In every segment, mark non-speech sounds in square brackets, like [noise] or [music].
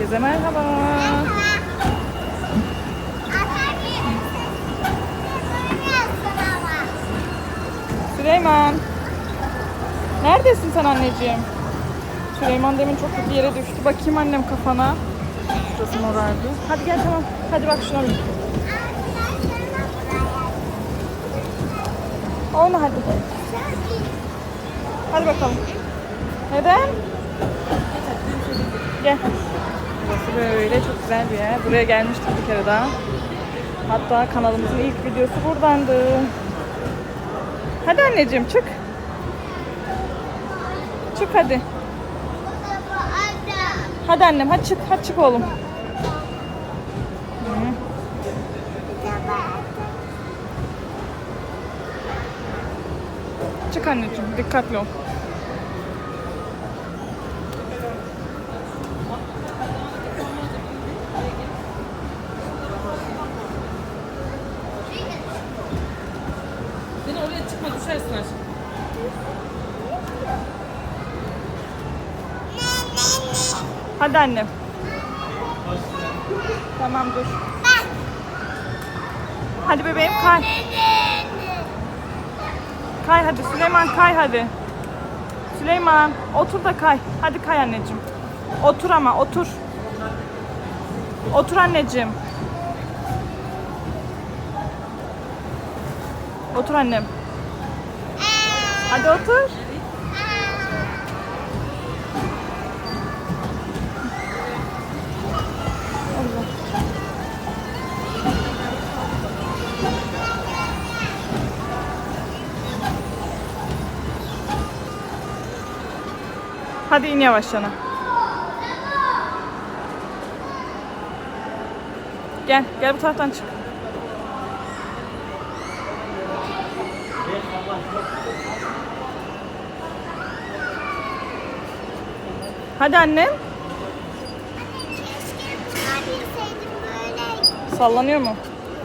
Herkese merhaba. Süleyman. Neredesin sen anneciğim? Süleyman demin çok kötü yere düştü. Bakayım annem kafana. Şurası morardı. Hadi gel tamam. Hadi bak şuna bir. Oyna hadi. Hadi bakalım. Neden? Gel. Burası böyle çok güzel bir yer. Buraya gelmiştik bir kere daha. Hatta kanalımızın ilk videosu buradandı. Hadi anneciğim çık. Çık hadi. Hadi annem hadi çık. Hadi çık oğlum. Çık anneciğim. Dikkatli ol. Hadi annem. Tamam dur. Hadi bebeğim kay. Kay hadi Süleyman kay hadi. Süleyman otur da kay. Hadi kay anneciğim. Otur ama otur. Otur anneciğim. Otur annem. Hadi otur. Hadi in yavaş yana. Gel, gel bu taraftan çık. Hadi annem. Sallanıyor mu?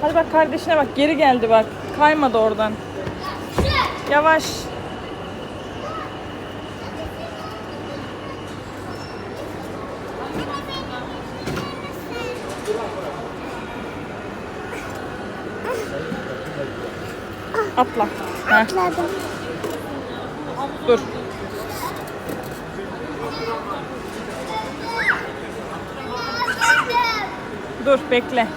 Hadi bak kardeşine bak geri geldi bak. Kaymadı oradan. Yavaş. Atla. Heh, Atladım. dur. Dur bekle.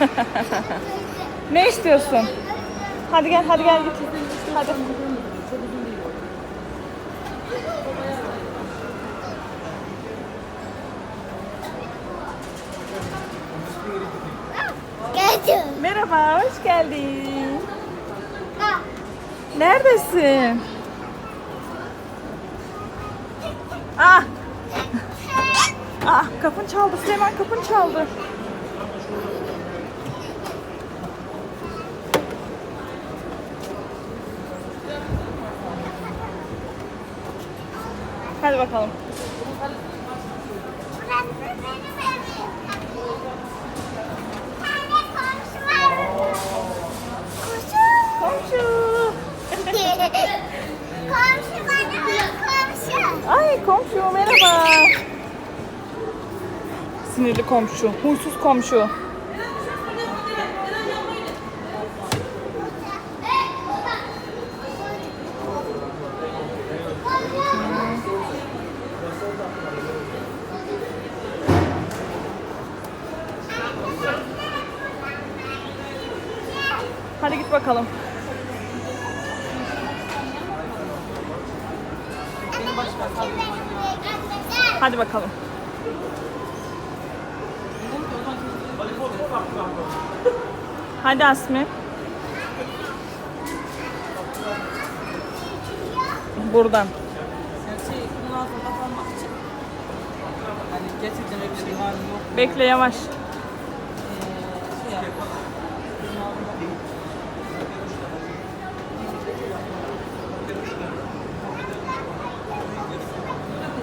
[laughs] ne istiyorsun? Hadi gel, hadi gel git. Hadi. Merhaba, hoş geldin. Neredesin? Ah! Ah, kapın çaldı. Süleyman kapın çaldı. Hadi bakalım. Burası benim evim. Bir tane komşu var. Komşu. Komşu. Komşu bana komşu. Ay komşu merhaba. Sinirli komşu, huysuz komşu. Hadi git bakalım. Hadi bakalım. Hadi Asmi. Buradan. Bekle yavaş.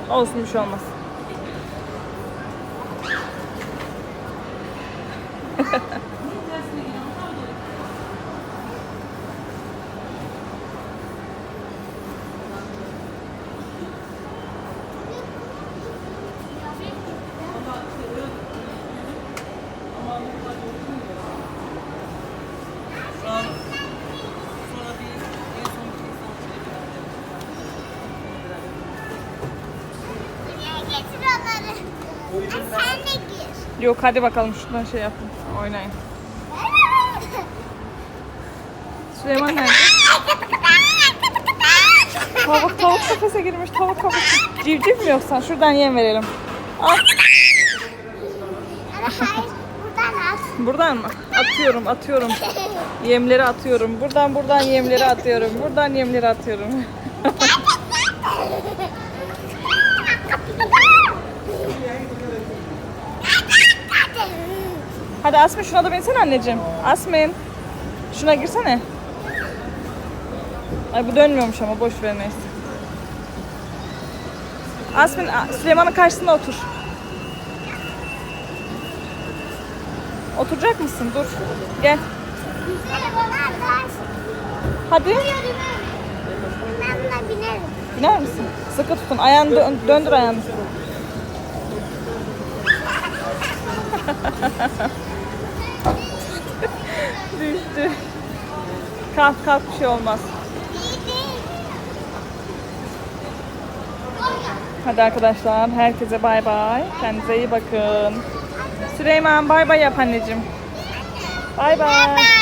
Olsun bir şey olmaz. [laughs] getir onları. Ay, sen de gir. Yok hadi bakalım şuradan şey yapın. Oynayın. Süleyman nerede? Tavuk tavuk kafese girmiş tavuk kafese. Civciv mi yoksa? Şuradan yem verelim. Al. Ana hayır. Buradan al. Buradan mı? Atıyorum atıyorum. Yemleri atıyorum. Buradan buradan yemleri atıyorum. Buradan yemleri atıyorum. Hadi Asmin şuna da binsene anneciğim. Asmin. Şuna girsene. Ay bu dönmüyormuş ama boş ver neyse. Asmin Süleyman'ın karşısında otur. Oturacak mısın? Dur. Gel. Hadi. Ben binerim. Biner misin? Sıkı tutun. Ayağını dö- döndür ayağını. [laughs] Düştü. Kalk kalk bir şey olmaz. Hadi arkadaşlar herkese bay bay. Kendinize iyi bakın. Süleyman bay bay yap anneciğim. Bay bay.